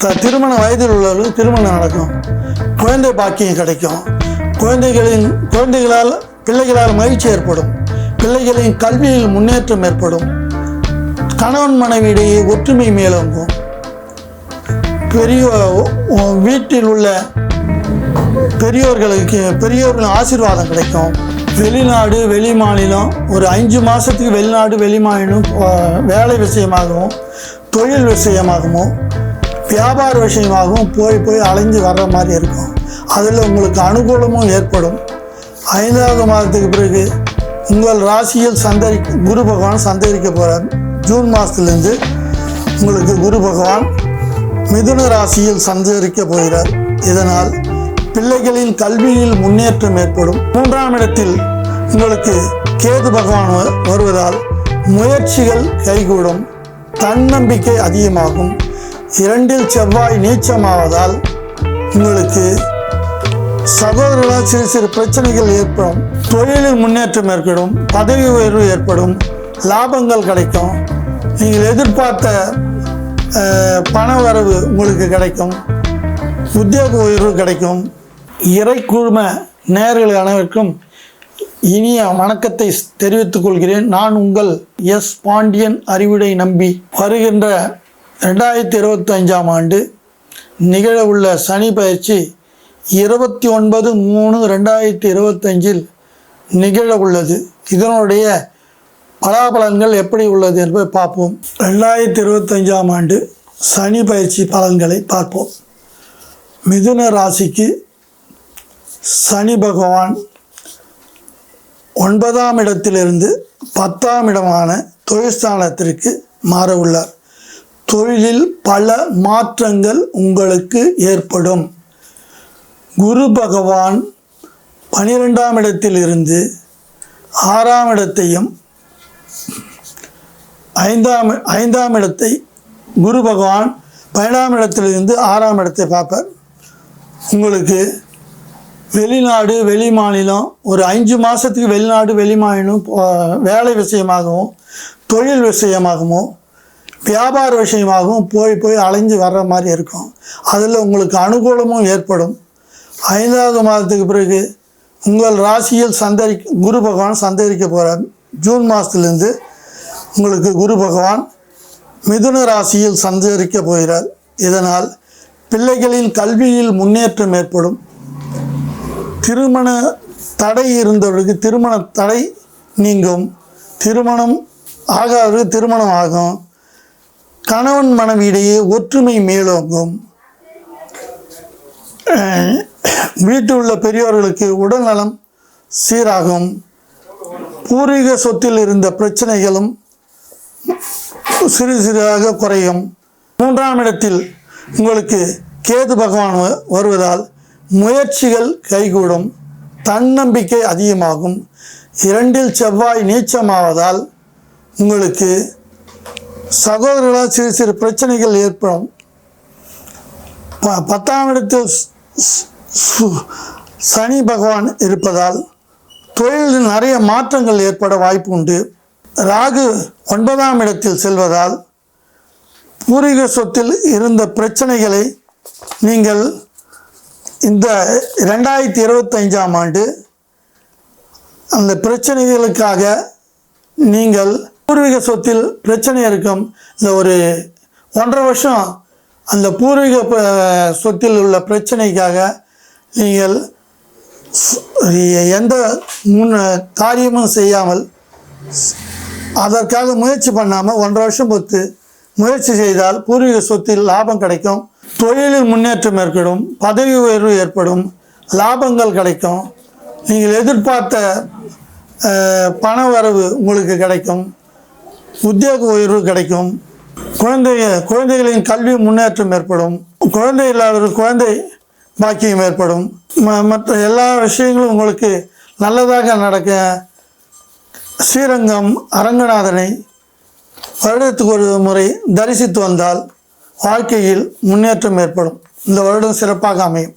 திருமண வயதில் உள்ளவர்களுக்கு திருமணம் நடக்கும். குழந்தை பாக்கியம் கிடைக்கும். குழந்தைகளின் குழந்தைகளால் பிள்ளைகளால் மகிழ்ச்சி ஏற்படும். பிள்ளைகளின் கல்வியில் முன்னேற்றம் ஏற்படும். கணவன் மனைவியிடையே ஒற்றுமை மேலோங்கும். பெரிய வீட்டில் உள்ள பெரியோர்களுக்கு பெரியோர்களின் ஆசீர்வாதம் கிடைக்கும். வெளிநாடு வெளி மாநிலம் ஒரு அஞ்சு மாதத்துக்கு வெளிநாடு வெளி மாநிலம் வேலை விஷயமாகவும் தொழில் விஷயமாகவும் வியாபார விஷயமாகவும் போய் போய் அலைஞ்சு வர்ற மாதிரி இருக்கும். அதில் உங்களுக்கு அனுகூலமும் ஏற்படும். ஐந்தாவது மாதத்துக்கு பிறகு உங்கள் ராசியில் சந்தரி குரு பகவான் சந்தரிக்க போகிறார் ஜூன் மாதத்துலேருந்து உங்களுக்கு குரு பகவான் மிதுன ராசியில் சந்தரிக்க போகிறார். இதனால் பிள்ளைகளின் கல்வியில் முன்னேற்றம் ஏற்படும். மூன்றாம் இடத்தில் உங்களுக்கு கேது பகவான் வருவதால் முயற்சிகள் கைகூடும். தன்னம்பிக்கை அதிகமாகும். இரண்டில் செவ்வாய் நீச்சமாவதால் உங்களுக்கு சகோதரர்களால் சிறு சிறு பிரச்சனைகள் ஏற்படும். தொழிலில் முன்னேற்றம் ஏற்படும். பதவி உயர்வு ஏற்படும். லாபங்கள் கிடைக்கும். நீங்கள் எதிர்பார்த்த பண வரவு உங்களுக்கு கிடைக்கும். உத்தியோக உயர்வு கிடைக்கும். இறை குழும அனைவருக்கும் இனிய வணக்கத்தை தெரிவித்துக் கொள்கிறேன். நான் உங்கள் எஸ் பாண்டியன் அறிவுடை நம்பி வருகின்ற ரெண்டாயிரத்தி இருபத்தஞ்சாம் ஆண்டு நிகழவுள்ள சனி பயிற்சி இருபத்தி ஒன்பது மூணு ரெண்டாயிரத்தி இருபத்தஞ்சில் நிகழ உள்ளது இதனுடைய பலாபலன்கள் எப்படி உள்ளது என்பதை பார்ப்போம். ரெண்டாயிரத்தி இருபத்தஞ்சாம் ஆண்டு சனி பயிற்சி பலன்களை பார்ப்போம். மிதுன ராசிக்கு சனி பகவான் ஒன்பதாம் இடத்திலிருந்து பத்தாம் இடமான தொழிற்சாலத்திற்கு மாற உள்ளார். தொழிலில் பல மாற்றங்கள் உங்களுக்கு ஏற்படும். குரு பகவான் பனிரெண்டாம் இடத்திலிருந்து ஆறாம் இடத்தையும் ஐந்தாம் ஐந்தாம் இடத்தை குரு பகவான் பன்னெண்டாம் இடத்திலிருந்து ஆறாம் இடத்தை பார்ப்பார். உங்களுக்கு வெளிநாடு வெளி மாநிலம் ஒரு அஞ்சு மாதத்துக்கு வெளிநாடு வெளி மாநிலம் போ- வேலை விஷயமாகவும் தொழில் விஷயமாகவும் வியாபார விஷயமாகவும் போய் போய் அலைஞ்சு வர்ற மாதிரி இருக்கும். அதில் உங்களுக்கு அனுகூலமும் ஏற்படும். ஐந்தாவது மாதத்துக்கு பிறகு உங்கள் ராசியில் சந்தரி குரு பகவான் சந்தரிக்க போகிறார் ஜூன் மாதத்துலேருந்து உங்களுக்கு குரு பகவான் மிதுன ராசியில் சந்தரிக்க போகிறார். இதனால் பிள்ளைகளின் கல்வியில் முன்னேற்றம் ஏற்படும். திருமண தடை இருந்தவர்களுக்கு திருமண தடை நீங்கும். திருமணம் ஆகாதவர்களுக்கு திருமணம் ஆகும். கணவன் மனைவியிடையே ஒற்றுமை மேலோங்கும். வீட்டில் உள்ள பெரியோர்களுக்கு உடல்நலம் சீராகும். பூர்வீக சொத்தில் இருந்த பிரச்சனைகளும் சிறு சிறிதாக குறையும். மூன்றாம் இடத்தில் உங்களுக்கு கேது பகவான் வருவதால் முயற்சிகள் கைகூடும். தன்னம்பிக்கை அதிகமாகும். இரண்டில் செவ்வாய் நீச்சமாவதால் உங்களுக்கு சகோதரர்களால் சிறு சிறு பிரச்சனைகள் ஏற்படும். ப- பத்தாம் இடத்தில் ஸ்- சு- சனி பகவான் இருப்பதால் தொழிலில் நிறைய மாற்றங்கள் ஏற்பட வாய்ப்பு உண்டு. ராகு ஒன்பதாம் இடத்தில் செல்வதால் பூர்வீக சொத்தில் இருந்த பிரச்சனைகளை நீங்கள் இந்த ரெண்டாயிரத்தி இருபத்தஞ்சாம் ஆண்டு அந்த பிரச்சனைகளுக்காக நீங்கள் பூர்வீக சொத்தில் பிரச்சனை இருக்கும். இந்த ஒரு ஒன்றரை வருஷம் அந்த பூர்வீக ப- சொத்தில் உள்ள பிரச்சனைக்காக நீங்கள் எந்த முன் காரியமும் செய்யாமல் அதற்காக முயற்சி பண்ணாமல் ஒன்றரை வருஷம் பொறுத்து முயற்சி செய்தால் பூர்வீக சொத்தில் லாபம் கிடைக்கும். தொழிலில் முன்னேற்றம் ஏற்படும் பதவி உயர்வு ஏற்படும் லாபங்கள் கிடைக்கும். நீங்கள் எதிர்பார்த்த பண வரவு உங்களுக்கு கிடைக்கும். உத்தியோக உயர்வு கிடைக்கும். குழந்தை குழந்தைகளின் கல்வி முன்னேற்றம் ஏற்படும். குழந்தை இல்லாதவர்கள் குழந்தை பாக்கியம் ஏற்படும். ம- மற்ற எல்லா விஷயங்களும் உங்களுக்கு நல்லதாக நடக்க ஸ்ரீரங்கம் அரங்கநாதனை வருடத்துக்கு ஒரு முறை தரிசித்து வந்தால் வாழ்க்கையில் முன்னேற்றம் ஏற்படும். இந்த வருடம் சிறப்பாக அமையும்.